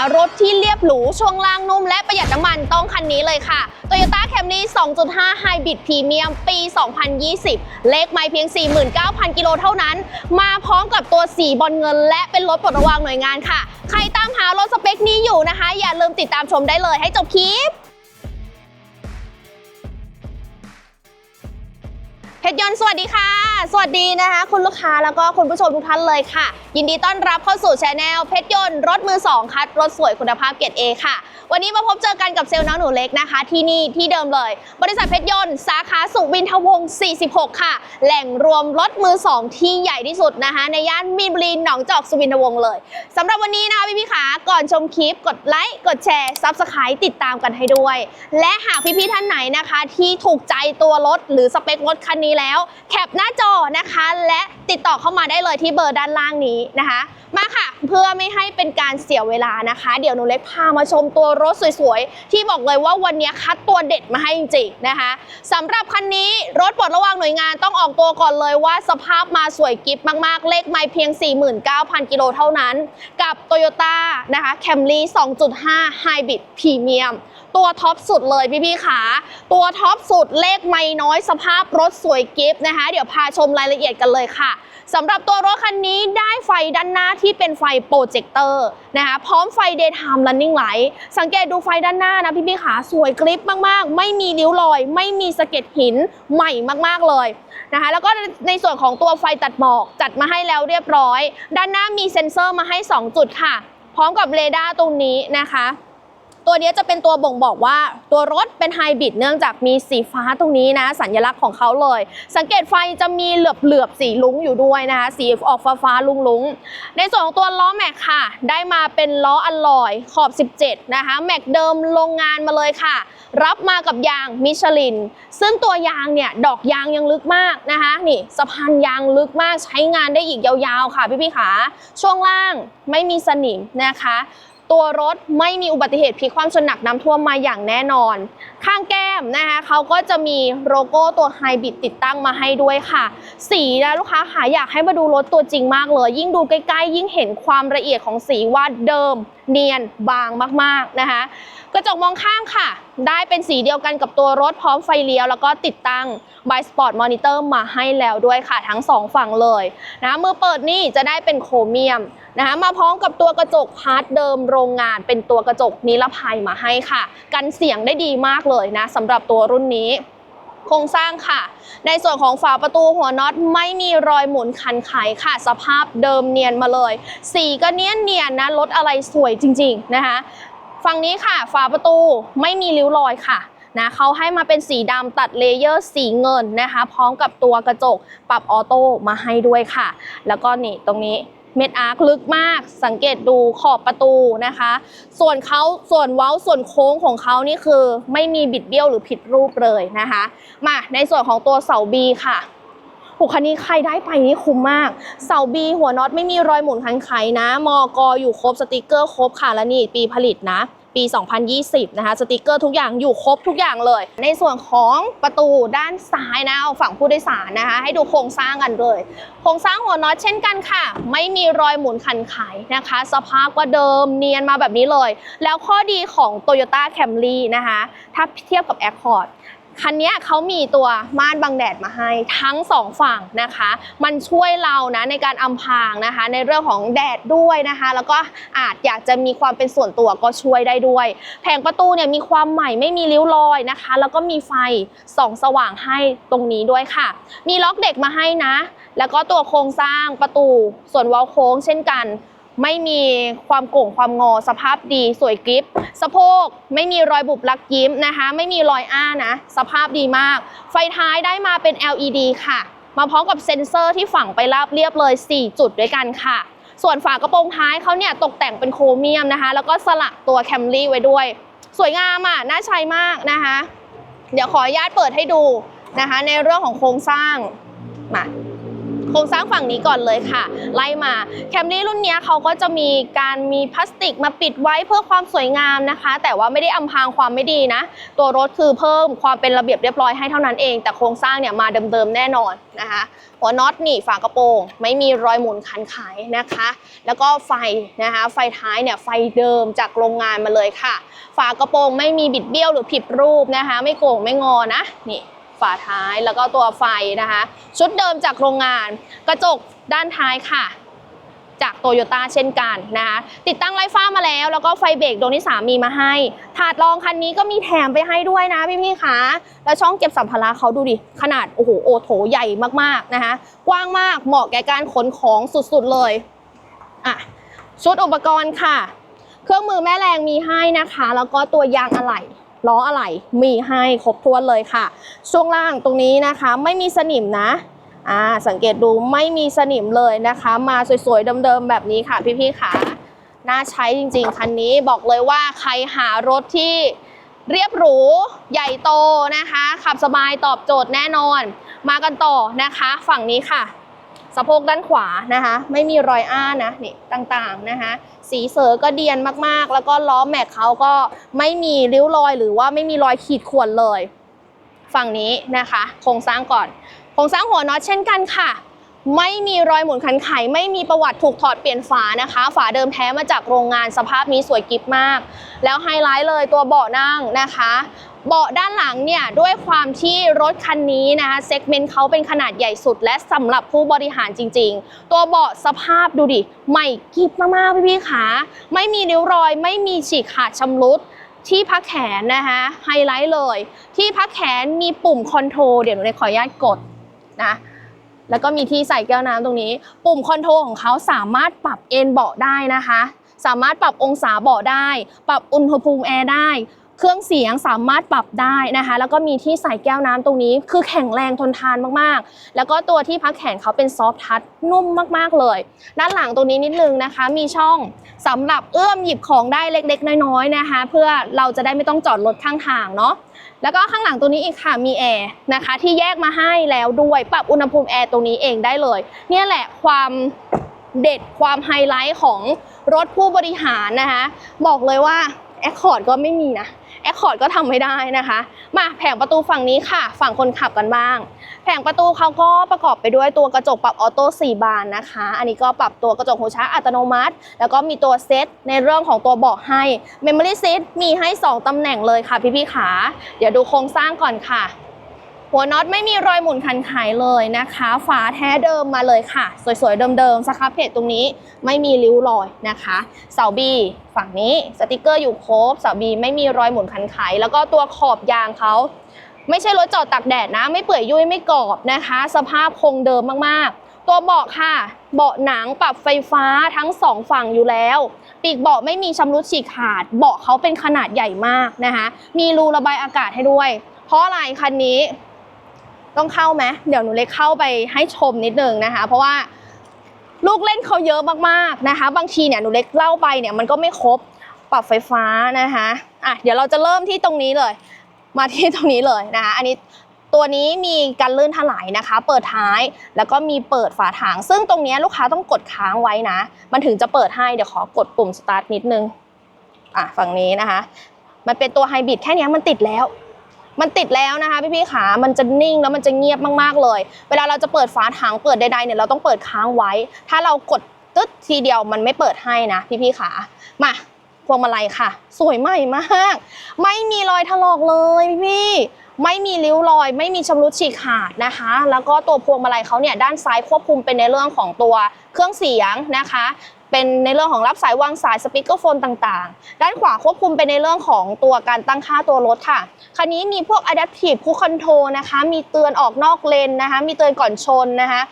ารถที่เรียบหรู ช่วงล่างนุ่มและประหยัดน้ำมันต้องคันนี้เลยค่ะ Toyota Camry 2.5 Hybrid Premium ปี 2020 เลขไม่เพียง 49,000 กิโลเท่านั้น มาพร้อมกับตัวสีบอลเงิน และเป็นรถปลดระวางหน่วยงานค่ะ ใครตามหารถสเปคนี้อยู่นะคะ อย่าลืมติดตามชมได้เลยให้จบคลิป ชรยนต์สวัสดีค่ะ สวัสดีนะคะ คุณลูกค้าแล้วก็คุณผู้ชมทุกท่านเลยค่ะ ยินดีต้อนรับเข้าสู่ช anel เพชรยนต์รถมือ2คัดรถสวยคุณภาพเกรด A ค่ะ วันนี้มาพบเจอกันกับเซลล์น้องหนูเล็กนะคะ ที่นี่ที่เดิมเลย บริษัทเพชรยนต์สาขาสุวินทวงศ์46 ค่ะ แหล่งรวมรถมือ2ที่ใหญ่ที่สุดนะคะ ในย่านมีนบุรีหนองจอกสุวินทวงศ์เลยสำหรับวันนี้นะคะพี่พี่ๆขาก่อนชมคลิปกดไลค์กดแชร์ซับสไครต์ติดตามกันให้ด้วย และหากพี่ๆท่านไหนนะคะ ที่ถูกใจตัวรถหรือสเปครถคันนี้แล้ว แคปหน้าจอนะคะ และติดต่อเข้ามาได้เลยที่เบอร์ด้านล่างนี้นะคะ มาค่ะ เพื่อไม่ให้เป็นการเสียเวลานะคะ เดี๋ยวหนูเล็กพามาชมตัวรถสวยๆ ที่บอกเลยว่าวันนี้คัดตัวเด็ดมาให้จริงๆนะคะสำหรับคันนี้รถปลดระวางหน่วยงานต้องออกตัวก่อนเลยว่าสภาพมาสวยกิฟมากๆ เลขไม่เพียง 49,000 กิโลเท่านั้น กับ Toyota นะคะ Camry 2.5 Hybrid Premium ตัวท็อปสุดเลยพี่ๆขาตัวท็อปสุดเลขไม่น้อยสภาพรถสวยกิฟต์นะคะ เดี๋ยวพาชมรายละเอียดกันเลยค่ะสำหรับตัวรถคันนี้ได้ไฟด้านหน้าที่ที่เป็นไฟโปรเจคเตอร์นะคะพร้อมไฟ daytime running light สังเกตดูไฟด้านหน้านะพี่ๆขาสวยกริปมากๆ ไม่มีริ้วรอย ไม่มีสะเก็ดหินใหม่มากๆเลยนะคะแล้วก็ในส่วนของตัวไฟตัดหมอกจัดมาให้แล้วเรียบร้อย ด้านหน้ามีเซ็นเซอร์มาให้ 2 จุดค่ะ พร้อมกับเรดาร์ตรงนี้นะคะ ตัวนี้จะเป็นตัวบ่งบอกว่าตัวรถเป็นไฮบริดเนื่องจากมีสีฟ้าตรงนี้นะ สัญลักษณ์ของเขาเลย สังเกตไฟจะมีเหลือบเหลือบๆสีลุ้งอยู่ด้วยนะคะ สีออกฟ้าฟ้าลุงลุงๆในส่วนของตัวล้อแม็กค่ะ ได้มาเป็นล้ออลลอยขอบ 17 นะคะ แม็กเดิมโรงงานมาเลยค่ะ รับมากับยางมิชลิน ซึ่งตัวยางเนี่ยดอกยางยังลึกมากนะคะนี่สะพานยางลึกมากใช้งานได้อีกยาวๆค่ะพี่ๆขาช่วงล่างไม่มีสนิมนะคะ ตัวรถไม่มีอุบัติเหตุพลิกความชนหนักน้ำท่วมมาอย่างแน่นอน ข้างแก้มนะคะเขาก็จะมีโลโก้ตัวไฮบริดติดตั้งมาให้ด้วยค่ะ สีนะลูกค้าค่ะอยากให้มาดูรถตัวจริงมากเลย ยิ่งดูใกล้ๆ ยิ่งเห็นความละเอียดของสีว่าเดิม เนียนบางมากๆนะคะกระจกมองข้างค่ะ ได้เป็นสีเดียวกันกับตัวรถพร้อมไฟเลี้ยว แล้วก็ติดตั้ง by Sport Monitor มาให้แล้วด้วยค่ะทั้งสองฝั่งเลยนะมือเปิดนี่จะได้เป็นโครเมียมนะคะมาพร้อมกับตัวกระจกพาร์ทเดิมโรงงานเป็นตัวกระจกนิรภัยมาให้ค่ะ กันเสียงได้ดีมากเลยนะสำหรับตัวรุ่นนี้โครงสร้างค่ะ ในส่วนของฝาประตูหัวน็อตไม่มีรอยหมุนคันไขค่ะ สภาพเดิมเนียนมาเลย สีก็เนียนเนียนนะรถอะไรสวยจริง ๆ นะคะ ฝั่งนี้ค่ะฝาประตูไม่มีริ้วรอยค่ะนะเขาให้มาเป็นสีดำตัดเลเยอร์สีเงินนะคะ พร้อมกับตัวกระจกปรับออโต้มาให้ด้วยค่ะ แล้วก็นี่ตรงนี้เม็ดอาร์คลึกมาก สังเกตดูขอบประตูนะคะ ส่วนเขาส่วนเว้าส่วนโค้งของเขานี่คือ ไม่มีบิดเบี้ยวหรือผิดรูปเลยนะคะ มาในส่วนของตัวเสาบีค่ะ หคันนี้ใครได้ไปนี่คุ้มมาก เสาบีหัวน็อตไม่มีรอยหมุนคันไขนะ มอกออยู่ครบสติกเกอร์ครบค่ะและนี่ปีผลิตนะ ปี 2020 นะคะ สติกเกอร์ทุกอย่างอยู่ครบทุกอย่างเลย ในส่วนของประตูด้านซ้ายนะเอาฝั่งผู้โดยสารนะคะ ให้ดูโครงสร้างกันเลย โครงสร้างหัวน็อตเช่นกันค่ะ ไม่มีรอยหมุนคันไขนะคะ สภาพก็เดิมเนียนมาแบบนี้เลย แล้วข้อดีของ Toyota Camry นะคะ ถ้าเทียบกับ Accord คันนี้เขามีตัวม่านบังแดดมาให้ทั้งสองฝั่งนะคะ มันช่วยเรานะในการอำพรางนะคะ ในเรื่องของแดดด้วยนะคะ แล้วก็อาจอยากจะมีความเป็นส่วนตัวก็ช่วยได้ด้วย แผงประตูเนี่ยมีความใหม่ไม่มีริ้วรอยนะคะ แล้วก็มีไฟส่องสว่างให้ตรงนี้ด้วยค่ะ มีล็อกเด็กมาให้นะ แล้วก็ตัวโครงสร้างประตูส่วนวาล์วโค้งเช่นกัน ไม่มีความโก่งความงอสภาพดีสวยกริปสะโพกไม่มีรอยบุบลักยิ้มนะคะ ไม่มีรอยอ้านะ สภาพดีมาก ไฟท้ายได้มาเป็น LED ค่ะ มาพร้อมกับเซ็นเซอร์ที่ฝังไปราบเรียบเลย 4 จุดด้วยกันค่ะ ส่วนฝากระโปรงท้ายเขาเนี่ยตกแต่งเป็นโครเมียมนะคะ แล้วก็สลักตัวแคมรี่ไว้ด้วย สวยงามอะน่าใช้มากนะคะ เดี๋ยวขออนุญาตเปิดให้ดูนะคะ ในเรื่องของโครงสร้างมา โครงสร้างฝั่งนี้ก่อนเลยค่ะ ไล่มาแคมรี่รุ่นนี้เขาก็จะมีการมีพลาสติกมาปิดไว้เพื่อความสวยงามนะคะ แต่ว่าไม่ได้อำพรางความไม่ดีนะ ตัวรถคือเพิ่มความเป็นระเบียบเรียบร้อยให้เท่านั้นเอง แต่โครงสร้างเนี่ยมาเดิมๆแน่นอนนะคะหัวน็อตนี่ฝากระโปรง ไม่มีรอยหมุนคันขายนะคะ แล้วก็ไฟนะคะ ไฟท้ายเนี่ยไฟเดิมจากโรงงานมาเลยค่ะ ฝากระโปรงไม่มีบิดเบี้ยวหรือผิดรูปนะคะ ไม่โก่งไม่งอนะนี่ ฝาท้ายแล้วก็ตัวไฟนะคะ ชุดเดิมจากโรงงาน กระจกด้านท้ายค่ะ จากโตโยต้าเช่นกันนะคะติดตั้งไลฟ์ฟ้ามาแล้ว แล้วก็ไฟเบรกดวงที่ 3 มีมาให้ ถาดรองคันนี้ก็มีแถมไปให้ด้วยนะพี่ๆคะแล้วช่องเก็บสัมภาระเขาดูดิ ขนาดโอ้โหโอโถใหญ่มากๆนะคะกว้างมากเหมาะแก่การขนของสุดๆเลยอะชุดอุปกรณ์ค่ะ เครื่องมือแม่แรงมีให้นะคะ แล้วก็ตัวยางอะไหล่ ล้ออะไหล่มีให้ครบถ้วนเลยค่ะ ช่วงล่างตรงนี้นะคะไม่มีสนิมนะอ่าสังเกตดูไม่มีสนิมเลยนะคะ มาสวยๆเดิมๆแบบนี้ค่ะพี่ๆค่ะน่าใช้จริงๆ คันนี้บอกเลยว่าใครหารถที่เรียบหรูใหญ่โตนะคะ ขับสบายตอบโจทย์แน่นอน มากันต่อนะคะ ฝั่งนี้ค่ะ สะโพกด้านขวานะคะ ไม่มีรอยอ้านะนี่ต่างๆนะคะ สีเสือก็เดียนมากๆ แล้วก็ล้อแม็กเขาก็ไม่มีริ้วรอยหรือว่าไม่มีรอยขีดข่วนเลย ฝั่งนี้นะคะ โครงสร้างก่อน โครงสร้างหัวน็อตเช่นกันค่ะ ไม่มีรอยหมุนคันไข ไม่มีประวัติถูกถอดเปลี่ยนฝานะคะ ฝาเดิมแท้มาจากโรงงานสภาพนี้สวยกิฟมาก แล้วไฮไลท์เลยตัวเบาะนั่งนะคะเบาะด้านหลังเนี่ยด้วยความที่รถคันนี้นะคะเซกเมนต์เขาเป็นขนาดใหญ่สุด และสำหรับผู้บริหารจริง ๆ ตัวเบาะสภาพดูดิใหม่กิฟมากๆพี่ๆขาไม่มีริ้วรอย ไม่มีฉีกขาดชำรุดที่พักแขนนะคะไฮไลท์เลย ที่พักแขนมีปุ่มคอนโทรลเดี๋ยวหนูขออนุญาตกดนะ แล้วก็มีที่ใส่แก้วน้ำตรงนี้ ปุ่มคอนโทรลของเขาสามารถปรับเอนเบาะได้นะคะ สามารถปรับองศาเบาะได้ ปรับอุณหภูมิแอร์ได้ เครื่องเสียงสามารถปรับได้นะคะ แล้วก็มีที่ใส่แก้วน้ำตรงนี้ คือแข็งแรงทนทานมากๆ แล้วก็ตัวที่พักแขนเขาเป็นซอฟทัชนุ่มมากๆเลย ด้านหลังตรงนี้นิดนึงนะคะ มีช่องสำหรับเอื้อมหยิบของได้เล็กๆ น้อยๆนะคะ เพื่อเราจะได้ไม่ต้องจอดรถข้างทางเนาะแล้วก็ข้างหลังตรงนี้อีกค่ะมีแอร์นะคะ ที่แยกมาให้แล้วด้วยปรับอุณหภูมิแอร์ตรงนี้เองได้เลย เนี่ยแหละความเด็ดความไฮไลท์ของรถผู้บริหารนะคะ บอกเลยว่าแอคคอร์ดก็ไม่มีนะ แอคคอร์ดก็ทำไม่ได้นะคะ มาแผงประตูฝั่งนี้ค่ะ ฝั่งคนขับกันบ้าง แผงประตูเขาก็ประกอบไปด้วยตัวกระจกปรับออโต้4บานนะคะ อันนี้ก็ปรับตัวกระจกหูช้าอัตโนมัติ แล้วก็มีตัวเซตในเรื่องของตัวเบาะให้ Memory Seat มีให้ 2ตำแหน่งเลยค่ะพี่ๆขา เดี๋ยวดูโครงสร้างก่อนค่ะ หัวน็อตไม่มีรอยหมุนคันไขเลยนะคะ ฝาแท้เดิมมาเลยค่ะ สวยๆ เดิมๆสครับเพจตรงนี้ไม่มีริ้วรอยนะคะ เสาบีฝั่งนี้สติกเกอร์อยู่ครบ เสาบีไม่มีรอยหมุนคันไข แล้วก็ตัวขอบยางเขาไม่ใช่รถจอดตากแดดนะ ไม่เปื่อยยุ่ยไม่กรอบนะคะ สภาพคงเดิมมากๆ ตัวเบาะค่ะ เบาะหนังปรับไฟฟ้าทั้งสองฝั่งอยู่แล้ว ปีกเบาะไม่มีชำรุดฉีกขาด เบาะเขาเป็นขนาดใหญ่มากนะคะ มีรูระบายอากาศให้ด้วย เพราะอะไรคันนี้ ต้องเข้าไหมเดี๋ยวหนูเล็กเข้าไปให้ชมนิดนึงนะคะ เพราะว่าลูกเล่นเขาเยอะมากๆนะคะ บางทีเนี่ยหนูเล็กเล่าไปเนี่ยมันก็ไม่ครบปรับไฟฟ้านะคะอะเดี๋ยวเราจะเริ่มที่ตรงนี้เลย มาที่ตรงนี้เลยนะคะ อันนี้ตัวนี้มีการลื่นถลายนะคะ เปิดท้ายแล้วก็มีเปิดฝาถัง ซึ่งตรงนี้ลูกค้าต้องกดค้างไว้นะ มันถึงจะเปิดให้เดี๋ยวขอกดปุ่มสตาร์ทนิดนึงอะฝั่งนี้นะคะ มันเป็นตัวไฮบริดแค่เนี้ยมันติดแล้ว มันติดแล้วนะคะพี่ๆขามันจะนิ่งแล้วมันจะเงียบมากๆเลย เวลาเราจะเปิดฝาถังเปิดใดๆเนี่ยเราต้องเปิดค้างไว้ ถ้าเรากดตึ๊ดทีเดียวมันไม่เปิดให้นะพี่ๆขามาพวงมาลัยค่ะ สวยใหม่มาก ไม่มีรอยถลอกเลยพี่ไม่มีริ้วรอย ไม่มีชำรุดฉีกขาดนะคะ แล้วก็ตัวพวงมาลัยเขาเนี่ยด้านซ้ายควบคุมเป็นในเรื่องของตัวเครื่องเสียงนะคะ เป็นในเรื่องของรับสายวางสายสปีกเกอร์โฟนต่างๆ ด้านขวาควบคุมเป็นในเรื่องของตัวการตั้งค่าตัวรถค่ะ คันนี้มีพวก Adaptive Cruise Control นะคะ มีเตือนออกนอกเลนนะคะ มีเตือนก่อนชนนะคะ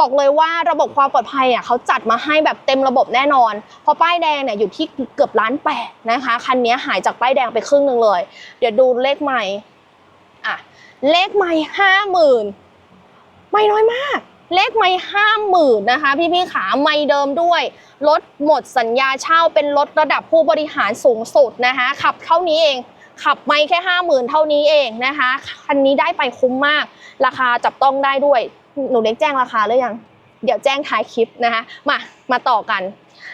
บอกเลยว่าระบบความปลอดภัยอะเขาจัดมาให้แบบเต็มระบบแน่นอน เพราะป้ายแดงเนี่ยอยู่ที่เกือบล้านแปดนะคะ คันนี้หายจากป้ายแดงไปครึ่งหนึ่งเลย เดี๋ยวดูเลขใหม่อะเลขใหม่ห้าหมื่นไม่น้อยมาก เลขไม่ห้าหมื่นนะคะ พี่พี่ๆขาไม่เดิมด้วยรถหมดสัญญาเช่าเป็นรถระดับผู้บริหารสูงสุดนะคะ ขับเท่านี้เอง ขับไม่แค่ห้าหมื่นเท่านี้เองนะคะคันนี้ได้ไปคุ้มมาก ราคาจับต้องได้ด้วย หนูเล็กแจ้งราคาหรือยัง เดี๋ยวแจ้งท้ายคลิปนะคะ มามาต่อกัน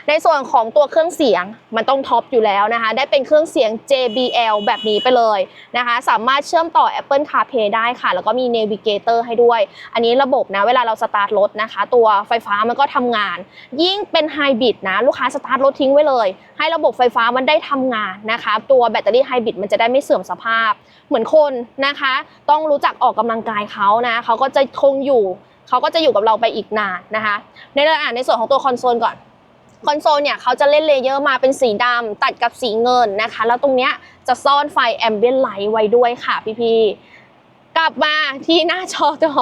ในส่วนของตัวเครื่องเสียงมันต้องท็อปอยู่แล้วนะคะ ได้เป็นเครื่องเสียง JBL แบบนี้ไปเลยนะคะ สามารถเชื่อมต่อ Apple CarPlay ได้ค่ะ แล้วก็มี Navigator ให้ด้วย อันนี้ระบบนะ เวลาเราสตาร์ทรถนะคะ ตัวไฟฟ้ามันก็ทำงาน ยิ่งเป็นไฮบริดนะ ลูกค้าสตาร์ทรถทิ้งไว้เลย ให้ระบบไฟฟ้ามันได้ทำงานนะคะ ตัวแบตเตอรี่ไฮบริดมันจะได้ไม่เสื่อมสภาพ เหมือนคนนะคะ ต้องรู้จักออกกำลังกายเขานะ เขาก็จะคงอยู่ เขาก็จะอยู่กับเราไปอีกนานนะคะ ในเรื่องอ่านในส่วนของตัวคอนโซลก่อน คอนโซลเนี่ยเขาจะเล่นเลเยอร์มาเป็นสีดำตัดกับสีเงินนะคะ แล้วตรงเนี้ยจะซ่อนไฟแอมเบียนไลท์ไว้ด้วยค่ะพี่ๆ กลับมาที่หน้าจอจอ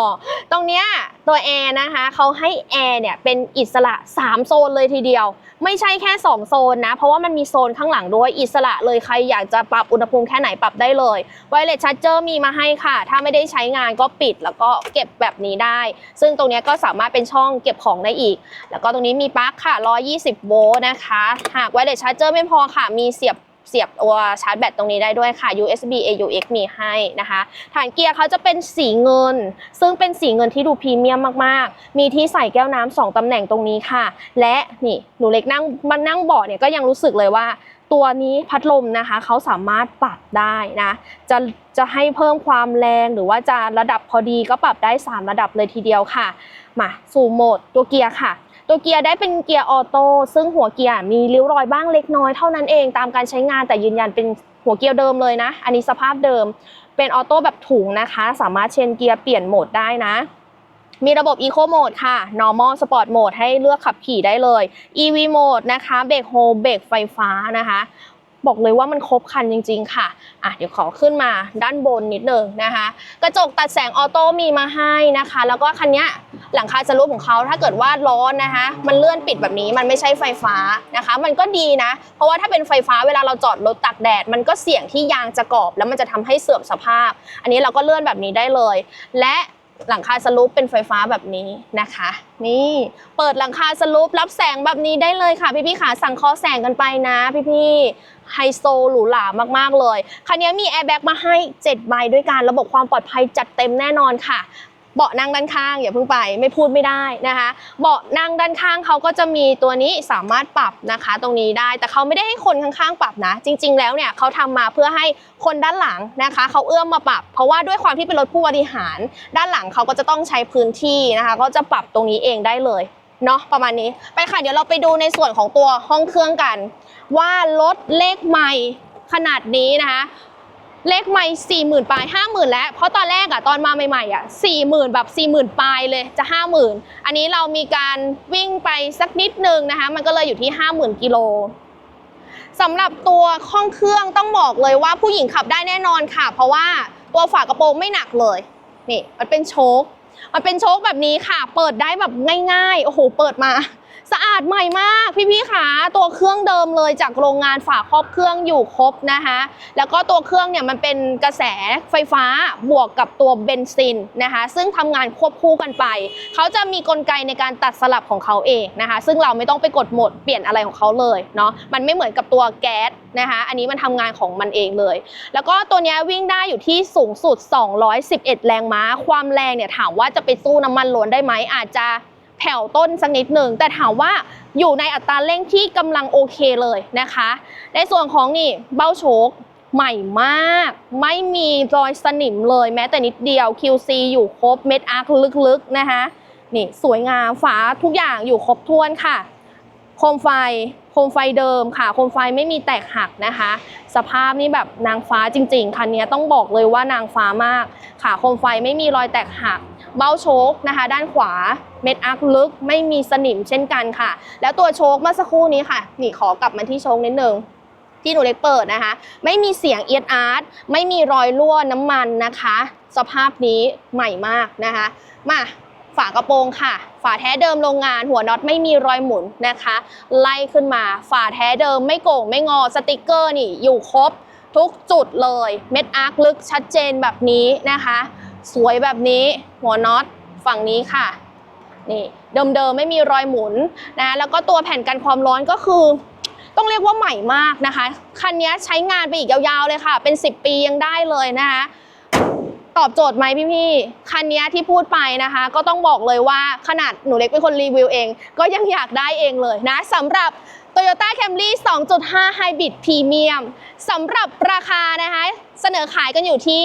ตรงเนี้ยตัวแอร์นะคะเขาให้แอร์เนี่ยเป็นอิสระ 3 โซนเลยทีเดียว ไม่ใช่แค่ 2 โซนนะ เพราะว่ามันมีโซนข้างหลังด้วยอิสระเลยใครอยากจะปรับอุณหภูมิแค่ไหนปรับได้เลยไวเลสชาร์เจอร์มีมาให้ค่ะ ถ้าไม่ได้ใช้งานก็ปิดแล้วก็เก็บแบบนี้ได้ ซึ่งตรงเนี้ยก็สามารถเป็นช่องเก็บของได้อีก แล้วก็ตรงนี้มีปลั๊กค่ะ 120 โวลต์นะคะ หากไวเลสชาร์เจอร์ไม่พอค่ะมีเสียบ เสียบตัวชาร์จแบตตรงนี้ได้ด้วยค่ะ USB AUX มีให้นะคะ ฐานเกียร์เขาจะเป็นสีเงิน ซึ่งเป็นสีเงินที่ดูพรีเมียมมากๆ มีที่ใส่แก้วน้ำสองตำแหน่งตรงนี้ค่ะ และนี่หนูเล็กนั่งมันนั่งเบาะเนี่ยก็ยังรู้สึกเลยว่าตัวนี้พัดลมนะคะเขาสามารถปรับได้นะ จะจะให้เพิ่มความแรงหรือว่าจะระดับพอดีก็ปรับได้ 3 ระดับเลยทีเดียวค่ะ มาสู่โหมดตัวเกียร์ค่ะ ตัวเกียร์ได้เป็นเกียร์ออโต้ซึ่งหัวเกียร์มีริ้วรอยบ้างเล็กน้อยเท่านั้นเองตามการใช้งานแต่ยืนยันเป็นหัวเกียร์เดิมเลยนะ อันนี้สภาพเดิม เป็นออโต้แบบถุงนะคะ สามารถเชนเกียร์เปลี่ยนโหมดได้นะ มีระบบ Eco Mode ค่ะ Normal Sport Mode ให้เลือกขับขี่ได้เลย EV Mode นะคะ เบรกโฮเบรกไฟฟ้านะคะ บอกเลยว่ามันครบคันจริง ๆ ค่ะอะเดี๋ยวขอขึ้นมาด้านบนนิดนึงนะคะ กระจกตัดแสงออโต้มีมาให้นะคะ แล้วก็คันนี้หลังคาสลูปของเขาถ้าเกิดว่าร้อนนะคะ มันเลื่อนปิดแบบนี้มันไม่ใช่ไฟฟ้านะคะ มันก็ดีนะ เพราะว่าถ้าเป็นไฟฟ้าเวลาเราจอดรถตากแดด มันก็เสี่ยงที่ยางจะกรอบ แล้วมันจะทำให้เสื่อมสภาพ อันนี้เราก็เลื่อนแบบนี้ได้เลย และ หลังคาสลูปเป็นไฟฟ้าแบบนี้นะคะ นี่เปิดหลังคาสลูป รับแสงแบบนี้ได้เลยค่ะ พี่ๆขาสั่งคอแสงกันไปนะพี่ๆไฮโซหรูหรามากๆเลย คันนี้มีแอร์แบ็กมาให้ 7 ใบด้วยกัน ระบบความปลอดภัยจัดเต็มแน่นอนค่ะ เบาะนั่งด้านข้างอย่าเพิ่งไปไม่พูดไม่ได้นะคะ เบาะนั่งด้านข้างเขาก็จะมีตัวนี้สามารถปรับนะคะ ตรงนี้ได้แต่เขาไม่ได้ให้คนข้างๆ ปรับนะ จริง ๆ แล้วเนี่ยเขาทำมาเพื่อให้คนด้านหลังนะคะเขาเอื้อมมาปรับ เพราะว่าด้วยความที่เป็นรถผู้บริหาร ด้านหลังเขาก็จะต้องใช้พื้นที่นะคะ ก็จะปรับตรงนี้เองได้เลยเนาะประมาณนี้ไปค่ะเดี๋ยวเราไปดูในส่วนของตัวห้องเครื่องกัน ว่ารถเลขใหม่ขนาดนี้นะคะ เลขไม่สี่หมื่นปลายห้าหมื่นแล้ว เพราะตอนแรกอะตอนมาใหม่ๆอะสี่หมื่นแบบสี่หมื่นปลายเลยจะห้าหมื่นอันนี้เรามีการวิ่งไปสักนิดนึงนะคะ มันก็เลยอยู่ที่ห้าหมื่นกิโลสำหรับตัวห้องเครื่องต้องบอกเลยว่าผู้หญิงขับได้แน่นอนค่ะ เพราะว่าตัวฝากระโปรงไม่หนักเลยนี่มันเป็นโชคมันเป็นโชคแบบนี้ค่ะ เปิดได้แบบง่ายๆโอ้โหเปิดมา สะอาดใหม่มากพี่ๆค่ะตัวเครื่องเดิมเลยจากโรงงานฝาครอบเครื่องอยู่ครบนะคะแล้วก็ตัวเครื่องเนี่ยมันเป็นกระแสไฟฟ้าบวกกับตัวเบนซินนะคะซึ่งทำงานควบคู่กันไป เขาจะมีกลไกในการตัดสลับของเขาเองนะคะซึ่งเราไม่ต้องไปกดโหมดเปลี่ยนอะไรของเขาเลยเนาะมันไม่เหมือนกับตัวแก๊สนะคะอันนี้มันทำงานของมันเองเลย แล้วก็ตัวนี้วิ่งได้อยู่ที่สูงสุด 211 แรงม้า ความแรงเนี่ยถามว่าจะไปสู้น้ำมันล้วนได้ไหมอาจจะ แผ่วต้นสักนิดหนึ่งแต่ถามว่าอยู่ในอัตราเร่งที่กำลังโอเคเลยนะคะ ในส่วนของนี่เบ้าโชคใหม่มาก ไม่มีรอยสนิมเลยแม้แต่นิดเดียว QC อยู่ครบเม็ดอาร์คลึกๆนะคะนี่สวยงามฝาทุกอย่างอยู่ครบถ้วนค่ะ โคมไฟโคมไฟเดิมค่ะ โคมไฟไม่มีแตกหักนะคะ สภาพนี่แบบนางฟ้าจริงๆคันนี้ต้องบอกเลยว่านางฟ้ามากค่ะ โคมไฟไม่มีรอยแตกหัก เบ้าโชคนะคะ ด้านขวาเม็ดอาร์คลึกไม่มีสนิมเช่นกันค่ะ แล้วตัวโชคเมื่อสักครู่นี้ค่ะ นี่ขอกลับมาที่โชคนิดนึงที่หนูเล็กเปิดนะคะ ไม่มีเสียงเอียดอาร์ตไม่มีรอยรั่วน้ำมันนะคะ สภาพนี้ใหม่มากนะคะ มาฝากระโปรงค่ะ ฝาแท้เดิมโรงงานหัวน็อตไม่มีรอยหมุนนะคะ ไล่ขึ้นมา ฝาแท้เดิมไม่โก่งไม่งอสติกเกอร์นี่อยู่ครบทุกจุดเลย เม็ดอาร์คลึกชัดเจนแบบนี้นะคะ สวยแบบนี้หัวน็อตฝั่งนี้ค่ะนี่เดิมๆไม่มีรอยหมุนนะแล้วก็ตัวแผ่นกันความร้อนก็คือ ต้องเรียกว่าใหม่มากนะคะ คันนี้ใช้งานไปอีกยาวๆเลยค่ะ เป็น 10 ปียังได้เลยนะคะตอบโจทย์ไหมพี่ๆคันนี้ที่พูดไปนะคะ ก็ต้องบอกเลยว่าขนาดหนูเล็กเป็นคนรีวิวเอง ก็ยังอยากได้เองเลยนะสำหรับ Toyota Camry 2.5 Hybrid Premium สำหรับราคานะคะ เสนอขายกันอยู่ที่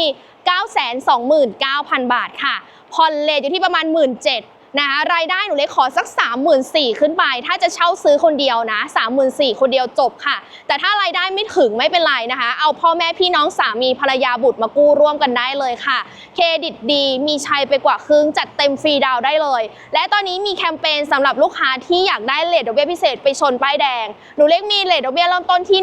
929,000 บาทค่ะผ่อนเลทอยู่ที่ประมาณ 17,000 นะคะรายได้หนูเล็กขอสัก 34,000ขึ้นไป ถ้าจะเช่าซื้อคนเดียวนะ34,000คนเดียวจบค่ะ แต่ถ้ารายได้ไม่ถึงไม่เป็นไรนะคะ เอาพ่อแม่พี่น้องสามีภรรยาบุตรมากู้ร่วมกันได้เลยค่ะ เครดิตดีมีชัยไปกว่าครึ่งจัดเต็มฟรีดาวได้เลย และตอนนี้มีแคมเปญสำหรับลูกค้าที่อยากได้เลทดอกเบี้ยพิเศษไปชนป้ายแดงหนูเล็กมีเลทดอกเบี้ยเริ่มต้นที่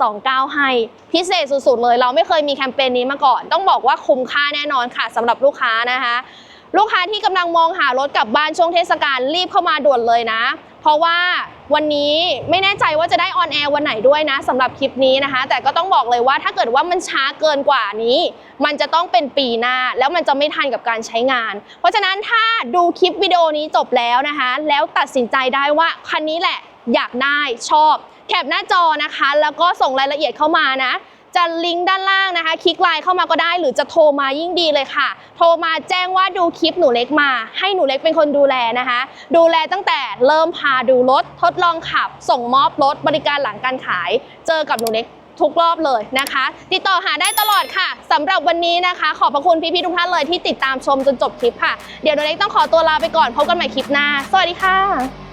1.29 ให้พิเศษสุดๆเลย เราไม่เคยมีแคมเปญนี้มาก่อน ต้องบอกว่าคุ้มค่าแน่นอนค่ะสำหรับลูกค้านะคะ ลูกค้าที่กำลังมองหารถกลับบ้านช่วงเทศกาลรีบเข้ามาด่วนเลยนะ เพราะว่าวันนี้ไม่แน่ใจว่าจะได้ออนแอร์วันไหนด้วยนะสำหรับคลิปนี้นะคะ แต่ก็ต้องบอกเลยว่าถ้าเกิดว่ามันช้าเกินกว่านี้ มันจะต้องเป็นปีหน้า แล้วมันจะไม่ทันกับการใช้งาน เพราะฉะนั้นถ้าดูคลิปวิดีโอนี้จบแล้วนะคะ แล้วตัดสินใจได้ว่าคันนี้แหละอยากได้ชอบ แคปหน้าจอนะคะ แล้วก็ส่งรายละเอียดเข้ามานะ จะลิงก์ด้านล่างนะคะ คลิกไลน์เข้ามาก็ได้ หรือจะโทรมายิ่งดีเลยค่ะ โทรมาแจ้งว่าดูคลิปหนูเล็กมา ให้หนูเล็กเป็นคนดูแลนะคะ ดูแลตั้งแต่เริ่มพาดูรถทดลองขับ ส่งมอบรถบริการหลังการขาย เจอกับหนูเล็กทุกรอบเลยนะคะ ติดต่อหาได้ตลอดค่ะสำหรับวันนี้นะคะ ขอบพระคุณพี่ๆทุกท่านเลยที่ติดตามชมจนจบคลิปค่ะ เดี๋ยวหนูเล็กต้องขอตัวลาไปก่อนพบกันใหม่คลิปหน้า สวัสดีค่ะ